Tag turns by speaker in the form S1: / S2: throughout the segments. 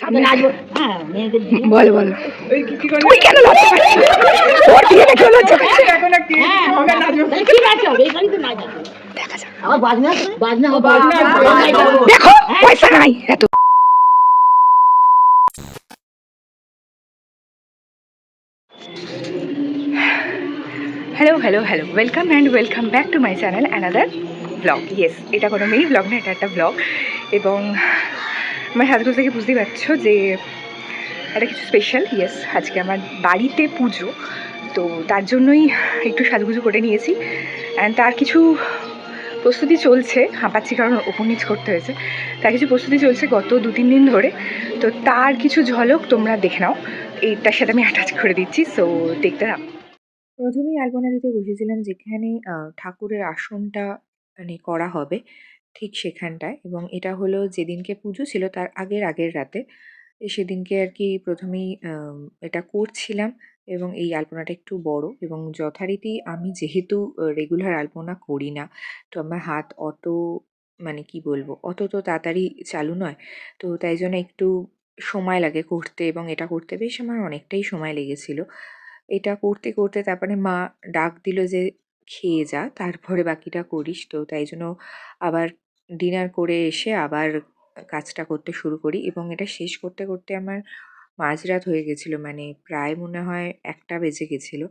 S1: সামনে আসব হ্যাঁ
S2: বলো তুই কেন
S1: হ্যাঁ তো
S2: যাক।
S1: বাজনা বাজনা হবে।
S2: দেখো পয়সা নাই এত hello hello hello welcome and welcome back to my channel another blog yes এটা কোনো মেয়ে ব্লগ না, এটা একটা ব্লগ এবং আমার সাজগোজ থেকে বুঝতেই পারছ যে এটা কিছু স্পেশাল ইয়েস আজকে আমার বাড়িতে পুজো। তো তার জন্যই একটু সাজগুজু করে নিয়েছি। অ্যান্ড তার কিছু প্রস্তুতি চলছে, হাঁপাচ্ছি কারণ ওপর নিচ করতে হয়েছে। তার কিছু প্রস্তুতি চলছে গত দু, তিন দিন ধরে। তো তার কিছু ঝলক তোমরা দেখে নাও। এইটার সাথে আমি অ্যাটাচ করে দিচ্ছি সো দেখতে নাও প্রথমেই আলপনা দিতে বসেছিলাম যেখানে ঠাকুরের আসনটা মানে করা হবে ঠিক সেখানটায় এবং এটা হলো যেদিনকে পুজো ছিল তার আগের আগের রাতে। সেদিনকে আর কি প্রথমেই এটা করছিলাম এবং এই আলপনাটা একটু বড় এবং যথারীতি আমি যেহেতু রেগুলার আলপনা করি না, তো আমার হাত অত মানে কি বলব, অত তো তাড়াতাড়ি চালু নয়। তো তাই জন্য একটু সময় লাগে করতে এবং এটা করতে বেশ আমার অনেকটাই সময় লেগেছিল। এটা করতে করতে তারপরে মা ডাক দিল যে, খেয়ে যা, তারপরে বাকিটা করিস তো। তাই জন্য আবার ডিনার করে এসে আবার কাজটা করতে শুরু করি এবং এটা শেষ করতে করতে আমার মাঝরাত হয়ে গেছিল। মানে প্রায় মনে হয় একটা বেজে গেছিল।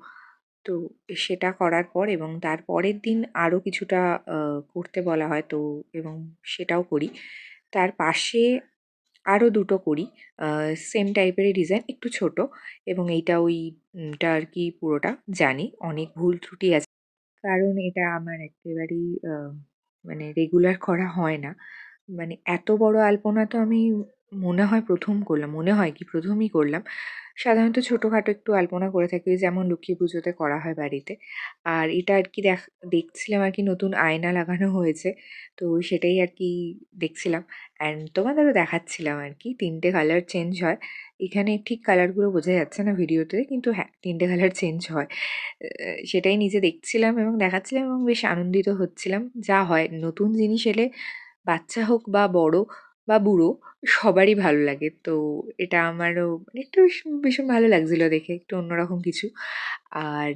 S2: তো সেটা করার পর এবং তার পরের দিন আরও কিছুটা করতে বলা হয় তো এবং সেটাও করি। তার পাশে আরও দুটো করি। সেম টাইপেরই ডিজাইন একটু ছোট এবং এইটা ওইটা আর কি পুরোটা জানি, অনেক ভুল ত্রুটি আছে। কারণ এটা আমার একেবারেই মানে রেগুলার করা হয় না। মানে এত বড় আলপনা তো আমি মনে হয় প্রথম করলাম, মনে হয় কি প্রথমই করলাম। সাধারণত ছোটোখাটো একটু আলপনা করে থাকি যেমন লক্ষ্মী পুজোতে করা হয় বাড়িতে। আর এটা আর কি দেখ, দেখছিলাম আর কি নতুন আয়না লাগানো হয়েছে, তো সেটাই আর কি দেখছিলাম। অ্যান্ড তোমাদেরও দেখাচ্ছিলাম আর কি তিনটে কালার চেঞ্জ হয়। এখানে ঠিক কালারগুলো বোঝা যাচ্ছে না ভিডিওতে, কিন্তু হ্যাঁ তিনটে কালার চেঞ্জ হয়। সেটাই নিজে দেখছিলাম এবং দেখাচ্ছিলাম এবং বেশ আনন্দিত হচ্ছিলাম। যা হয়, নতুন জিনিস এলে বাচ্চা হোক বা বড় বা বুড়ো, সবারই ভালো লাগে। তো এটা আমারও মানে একটু ভীষণ ভালো লাগছিল দেখে, একটু অন্যরকম কিছু। আর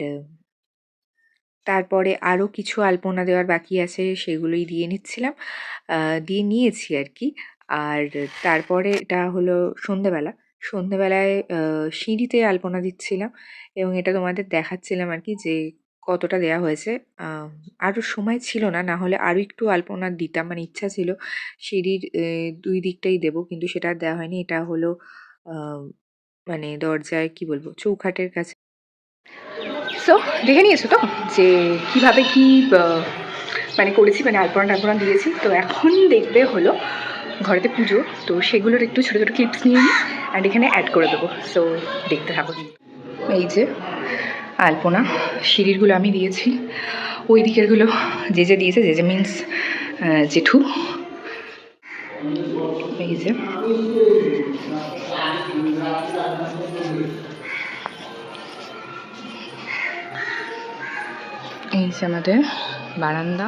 S2: তারপরে আরও কিছু আলপনা দেওয়ার বাকি আছে, সেগুলোই দিয়ে নিচ্ছিলাম। দিয়ে নিয়েছি আর কি আর তারপরে এটা হলো সন্ধেবেলা। সন্ধেবেলায় সিঁড়িতে আলপনা দিচ্ছিলাম এবং এটা তোমাদের দেখাচ্ছিলাম আর কি যে কতটা দেয়া হয়েছে আরও সময় ছিল না না হলে আরও একটু আলপনা দিতাম মানে ইচ্ছা ছিল সিঁড়ির দুই দিকটাই দেবো, কিন্তু সেটা দেওয়া হয়নি, এটা হলো মানে দরজায় কি বলব, চৌখাটের কাছে। সো দেখে নিয়েছো তো যে কীভাবে কি মানে করেছি মানে আলপনা টালপনা দিয়েছি, তো এখন দেখবে হলো ঘরেতে পুজো, তো সেগুলোর একটু ছোটো ছোটো ক্লিপস নিয়ে নিই অ্যান্ড এখানে অ্যাড করে দেবো। সো দেখতে থাকো। এই যে আলপনা সিঁড়িরগুলো আমি দিয়েছি। ওই দিকেরগুলো যে যে দিয়েছে, যে যে মিন্স জেঠু। এই যে। এই যে আমাদের বারান্দা।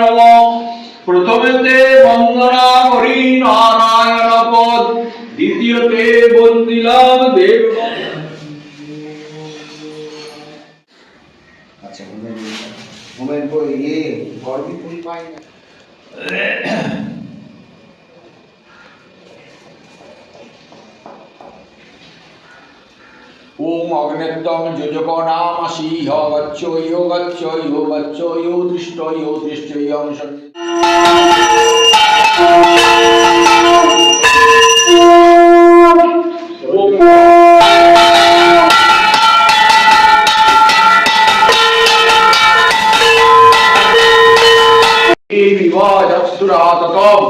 S3: নম প্রথমেতে বন্দনা করি নারায়ণ পদ দ্বিতীয়তে বন্দিলাম দেব।
S4: আচ্ছা হোমেন হোমেন বই ইয়ে গর্বি ফুল পাই না
S3: ॐ अग्नित्वं युजको नामसीह गच्छो यो गच्छो यो गच्छो यो दृष्टो यो दृष्टो यंश विवादसुरातकम्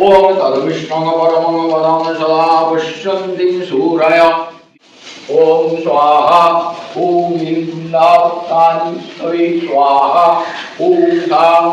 S3: ॐ तद्विष्णुपरमं वदामि सदा पश्यन्ति सूरय ॐ स्वाहा ॐ निन्दावक्तानि स्तवे स्वाहा ॐ तां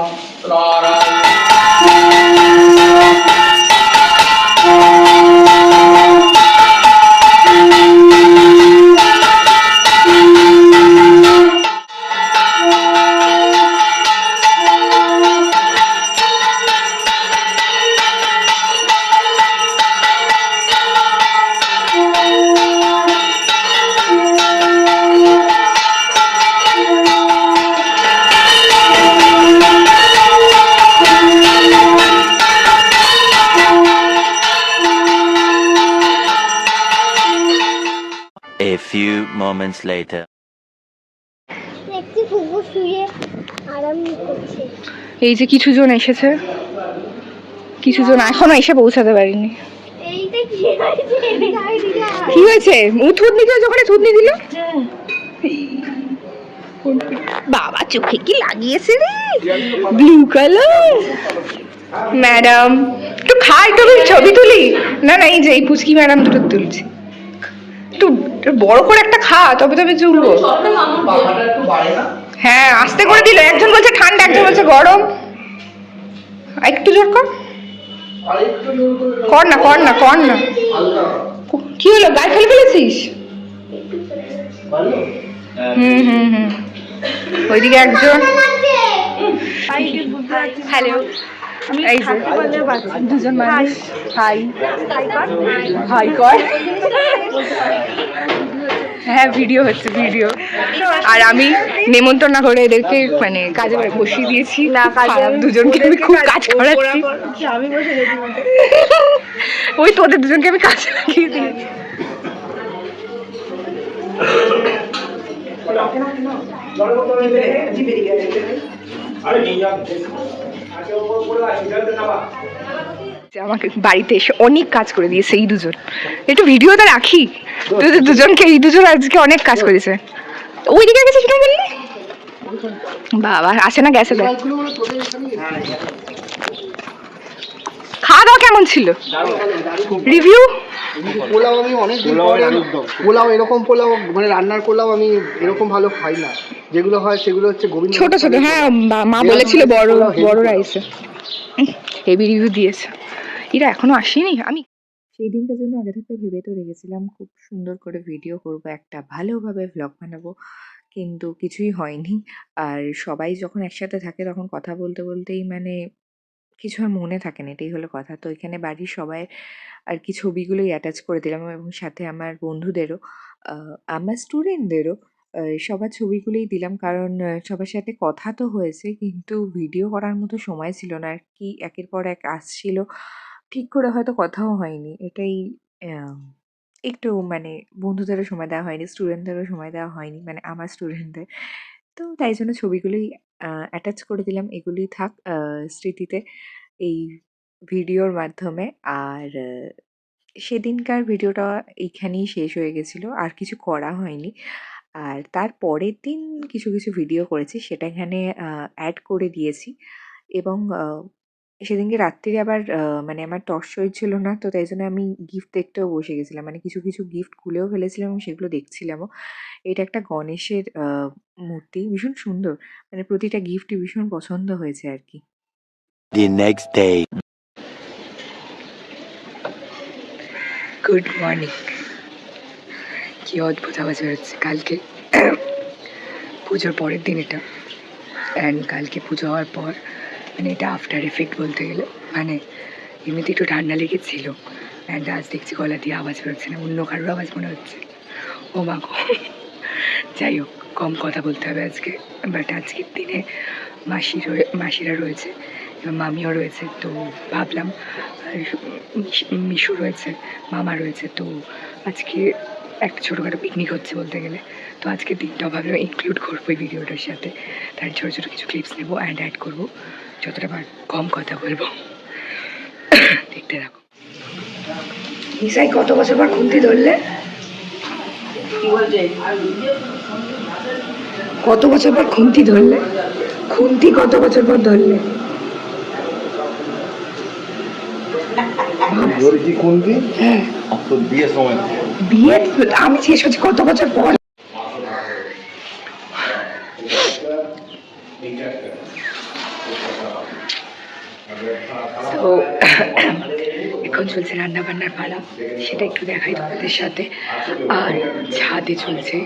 S5: Moments later.
S2: এই যে কিছু জন এসেছে। কিছু জন এখনও এসে পৌঁছাতে পারিনি।
S6: এইটা কি হয়েছে?
S2: কি হয়েছে? ও থুতনি দিল যখন থুতনি দিল? বাবা চোখে কি লাগিয়েছে রে? ব্লু কালার ম্যাডাম একটু খা একটু আমি ছবি তুলি। না না এই যে এই পুচকি ম্যাডাম দুটো তুলছি। একটু বড় করে একটা খা তবে তবে চুলবো হ্যাঁ আস্তে করে দিল। একজন বলছে ঠান্ডা একজন বলছে গরম। আর একটু জোর কর।
S4: আর একটু জোর করে
S2: না কর না কর না। কি হলো? গায়ে ফেলে ফেলেছিস? হুম হুম হুম। ওইদিকে একজন। হ্যালো এই যে দুজন মানুষ। হাই। হাই কর। হ্যাঁ ভিডিও হচ্ছে ভিডিও। আর আমি নেমন্তন্ন করে এদেরকে মানে কাজে বসিয়ে দিয়েছি। না দুজনকে আমি খুব কাজ করাচ্ছি। ওই তোদের দুজনকে আমি কাজে লাগিয়ে দিয়েছি যে আমাকে বাড়িতে এসে অনেক কাজ করে দিয়েছে এই দুজন। একটু ভিডিওটা রাখি। দুজনকে এই দুজন আজকে অনেক কাজ করেছে। ওইদিকে গেছে সেটা বললি বাবা আসে না গেছে দেখ। খাওয়া দাওয়া কেমন ছিল? রিভিউ
S7: পোলাও আমি অনেক দিন পোলাও এরকম পোলাও মানে রান্নার পোলাও আমি এরকম ভালো খাই না। যেগুলো হয় সেগুলো হচ্ছে গোবিন্দ
S2: ছোট ছোট হ্যাঁ মা বলেছিল বড় বড় রাইসে হেভি রিভিউ দিয়েছে। এরা এখনও আসেনি? আমি সেই দিনটার জন্য আগে থেকে ভেবে তো রেখেছিলাম খুব সুন্দর করে ভিডিও করব একটা ভালোভাবে ভ্লগ বানাবো কিন্তু কিছুই হয়নি। আর সবাই যখন একসাথে থাকে তখন কথা বলতে বলতেই মানে কিছু আর মনে থাকে না এটাই হলো কথা। তো এখানে বাড়ির সবাই আর কি ছবিগুলোই অ্যাটাচ করে দিলাম এবং সাথে আমার বন্ধুদেরও আমার স্টুডেন্টদেরও সবার ছবিগুলোই দিলাম। কারণ সবার সাথে কথা তো হয়েছে, কিন্তু ভিডিও করার মতো সময় ছিল না। আর কি একের পর এক আসছিল, ঠিক করে হয়তো কথাও হয়নি। এটাই একটু মানে বন্ধুদেরও সময় দেওয়া হয়নি স্টুডেন্টদেরও সময় দেওয়া হয়নি মানে আমার স্টুডেন্টদের তো তাই জন্য ছবিগুলোই অ্যাটাচ করে দিলাম। এগুলোই থাক স্মৃতিতে। এই ভিডিওর মাধ্যমে। আর সেদিনকার ভিডিওটা এইখানেই শেষ হয়ে গেছিল। আর কিছু করা হয়নি। আর তার পরের দিন কিছু কিছু ভিডিও করেছি। সেটা এখানে অ্যাড করে দিয়েছি। এবং সেদিনকে রাত্রিরে আবার মানে আমার টর্চ ছিল না। তো তাই জন্য আমি গিফট দেখতেও বসে গেছিলাম। মানে কিছু কিছু গিফট খুলেও ফেলেছিলাম এবং সেগুলো দেখছিলামও। এটা একটা গণেশের মূর্তি। ভীষণ সুন্দর। মানে প্রতিটা গিফটই ভীষণ পছন্দ হয়েছে আর কি।
S5: The next.
S2: গুড মর্নিং কি অদ্ভুত আওয়াজ হচ্ছে কালকে পুজোর পরের দিন এটা। অ্যান্ড কালকে পুজো হওয়ার পর মানে এটা আফটার এফেক্ট বলতে গেলে মানে এমনিতে একটু ঠান্ডা লেগেছিল। অ্যান্ড আজ দেখছি গলা দিয়ে আওয়াজ বেরোচ্ছে না, অন্য কারোর আওয়াজ মনে হচ্ছে। ও মা গো। যাই হোক, কম কথা বলতে হবে আজকে। বাট আজকের দিনে মাসি রয়ে মাসিরা রয়েছে। মামিও রয়েছে, তো ভাবলাম মিশু রয়েছে, মামা রয়েছে, তো আজকে
S8: একটা ছোটোখাটো পিকনিক হচ্ছে বলতে গেলে। তো আজকে দিনটা ভাবলাম ইনক্লুড করব এই ভিডিওটার সাথে। তাই ছোটো ছোটো কিছু ক্লিপস নেব অ্যান্ড অ্যাড করব। যতটা পার, কম কথা বলব। দেখতে থাকো। নিশাই কত বছর পর খুন্তি ধরলে? কত বছর পর খুন্তি ধরলে? খুন্তি কত বছর পর ধরলে?
S5: ধরেছি
S8: হ্যাঁ।
S5: তোর বিয়ের সময়?
S8: বিয়ে আমি শেষ হচ্ছে কত বছর পর? তো এখন চলছে রান্না বান্নার পালা। সেটা একটু দেখাই তোমাদের সাথে। আর ছাদে চলছে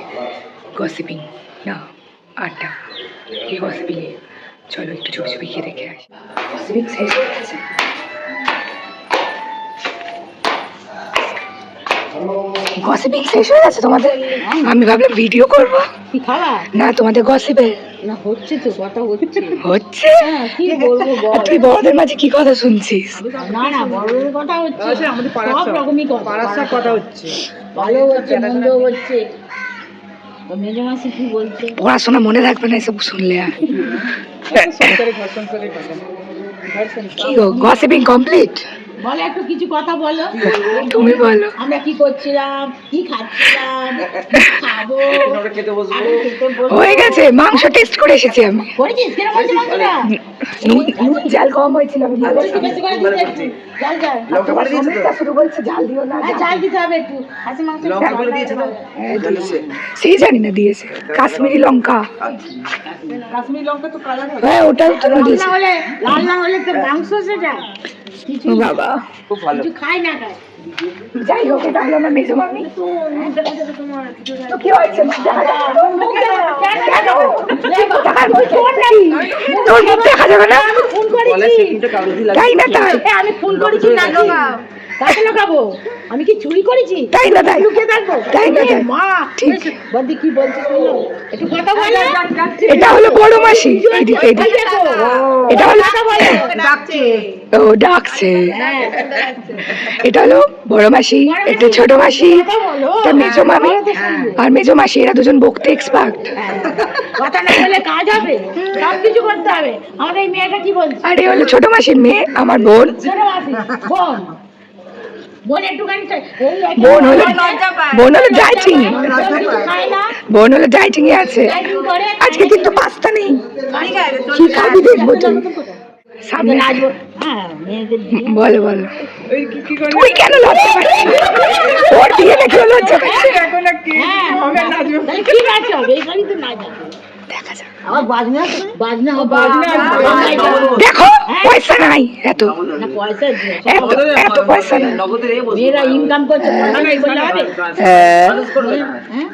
S8: গসিপিং না আড্ডা। গসিপিং চলো একটু ছবি ছবি গিয়ে দেখে আসি। গসিপিং শেষ হয়ে গেছে? গসিপিং শেষ হয়ে গেছে তোমাদের? আমি ভাবলাম ভিডিও করব।
S1: কি খাওয়া
S8: না তোমাদের গসিপে
S1: না হচ্ছে তো কথা হচ্ছে।
S8: হচ্ছে?
S1: হ্যাঁ কি বলব বল?
S8: তুই বড়দের মাঝে কি কথা শুনছিস?
S1: না না বড় কথা হচ্ছে। সব রকমই কথা। কথা হচ্ছে। ভালো হচ্ছে মন্দ হচ্ছে। কি বলছে?
S8: পড়াশোনা মনে থাকবে না এসব শুনলে আর। কি গো গসিপিং কমপ্লিট
S1: বলো একটু কিছু কথা বলো।
S8: তুমি বলো।
S1: আমরা কি করছিলাম? কি খাচ্ছিলাম? খাব? খেতে বসবো।
S8: হয়ে গেছে মাংস টেস্ট করে এসেছি আমি।
S1: করেছিস? কিরম হয়েছে মাংসটা?
S8: নুন জাল কম হয়েছিল আমি
S1: দিতে একটু। জল জল।
S8: শুরু বলছে জাল দিও না
S1: আর দিতে হবে একটু। হাসি মাংস
S8: সেই জানি না দিয়েছে। কাশ্মীরি লঙ্কা।
S1: কাশ্মীর লঙ্কা তো কালার
S8: হ্যাঁ। ওটাও তো
S1: লাল
S8: দিয়েছে।
S1: না হলে লাল না হলে তো মাংস সেটা।
S8: ও বাবা।
S1: কিছু খাই না খাই।
S8: যাই হোক এটা হলো মেজো মামি। তো কি হয়েছে? তোর মুখ দেখা যাবে না?
S1: ফোন করেছি। আমি ফোন করেছি কাকে লোকাবো আমি কি চুরি করেছি?
S8: তাই না তাই।
S1: লুকিয়ে থাকব?
S8: তাই না তাই।
S1: মা
S8: ঠিক।
S1: কি বলছিস বলো? একটু কথা বলো
S8: এটা হলো বড় মাসি। এটা হলো
S1: কথা বলো
S8: ও ডাকছে। এটা হলো বড় মাসি এটা ছোট মাসি। এটা মেজো মামি আর মেজো মাসি এরা দুজন বকতে এক্সপার্ট
S1: কথা না বলে কাজ হবে। সব কিছু করতে হবে। আমাদের এই মেয়েটা কি বলছে?
S8: আর হলো ছোট মাসির মেয়ে আমার বোন।
S1: ছোট মাসি বোন। বোন একটুখানি তো- এই একটু-
S8: বোন হলো বোন হলো ডাইটিং
S1: কিছু খায় না।
S8: বোন হলো ডাইটিং এ আছে। আজকে কিন্তু পাস্তা নেই। কি খাবি দেখব তুই সামনে
S1: নাচবো হ্যাঁ।
S8: বলো বলো। তুই কেন লজ্জা পাচ্ছিস ওর বিয়ে দেখে লজ্জা পাচ্ছে?
S1: হ্যাঁ হবে
S8: দেখা যাক।
S1: বাজনা
S8: দেখো পয়সা নাই। এত।
S1: না পয়সা দিয়ে
S8: এত এত পয়সা নাই।
S1: ইনকাম করছে
S8: হ্যাঁ।
S1: হ্যাঁ?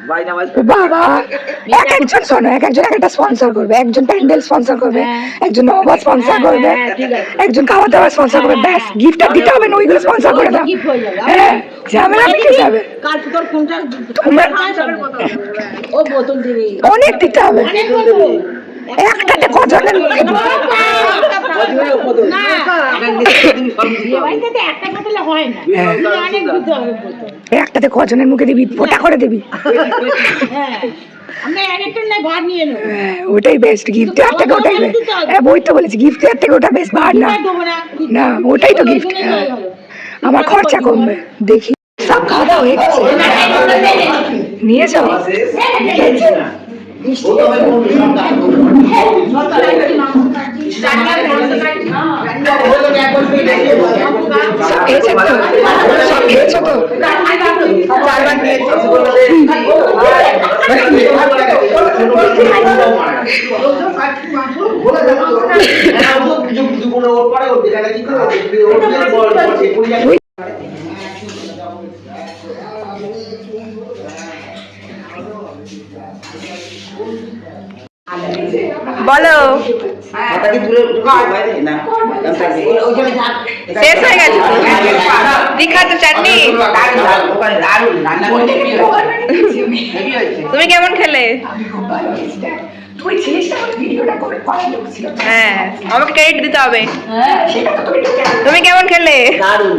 S8: বাবা এক একজন শোনো এক একজন এক একটা স্পন্সর করবে। একজন প্যান্ডেল স্পন্সর করবে একজন নবাজ স্পন্সর করবে
S1: হ্যাঁ।
S8: একজন খাওয়া দাওয়া স্পন্সর করবে ব্যাস গিফট দিতে হবে না ওইগুলো স্পন্সর করে দাও।
S1: হয়ে যাবে।
S8: হ্যাঁ ঝামেলা মিটে যাবে। অনেক দিতে হবে। একটাতে কজনের মুখে
S1: হয়
S8: হ্যাঁ। একটাতে কজনের মুখে দিবি ফোটা করে দিবি
S1: হ্যাঁ
S8: হ্যাঁ, ওটাই বেস্ট গিফট দেওয়ার থেকে ওটাই হ্যাঁ বই তো বলেছি গিফট থেকে ওটা বেশ ভার না
S1: না
S8: ওটাই তো গিফট আমার খরচা কমবে দেখি সব খাওয়া দাওয়া হয়ে গেছে নিয়েছো সব খেয়েছো তো সব খেয়েছো তো বলো শেষ হয়ে গেছে। দীঘা তো চাটনি তুমি কেমন খেলে?
S4: হ্যাঁ আমাকে ক্রেডিট দিতে হবে।
S2: হ্যাঁ তুমি
S4: কেমন
S9: দারুণ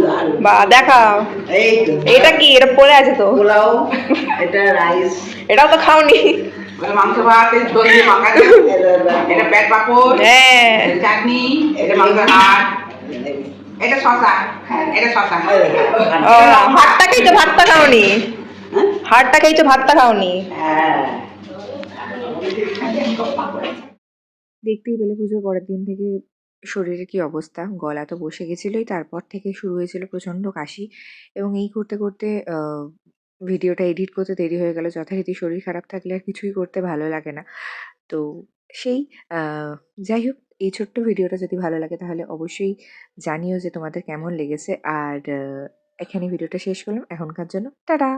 S4: বা দেখাও। এটা কি? এটা পড়ে আছে তো?
S9: পোলাও এটা রাইস
S4: এটাও তো খাওনি।
S9: মাংস ভাত ঝোল দিয়ে মাখা এটা পেট পাপড়
S4: হ্যাঁ।
S9: চাটনি এটা মাংস হাট এটা শশা এটা শশা।
S4: ভাতটা খেয়েছো ভাতটা খাওনি? হাড়টা খেয়েছো ভাতটা খাওনি?
S9: হ্যাঁ।
S2: দেখতেই পেলে পুজোর পরের দিন থেকে শরীরের কি অবস্থা? গলা তো বসে গেছিলোই তারপর থেকে শুরু হয়েছিল প্রচণ্ড কাশি। এবং এই করতে করতে আহ, ভিডিওটা এডিট করতে দেরি হয়ে গেল, যথারীতি শরীর খারাপ থাকলে আর কিছুই করতে ভালো লাগে না। তো সেই যাই হোক, এই ছোট্ট ভিডিওটা যদি ভালো লাগে তাহলে অবশ্যই জানিও যে তোমাদের কেমন লেগেছে। আর এখানে ভিডিওটা শেষ করলাম। এখনকার জন্য টাটা!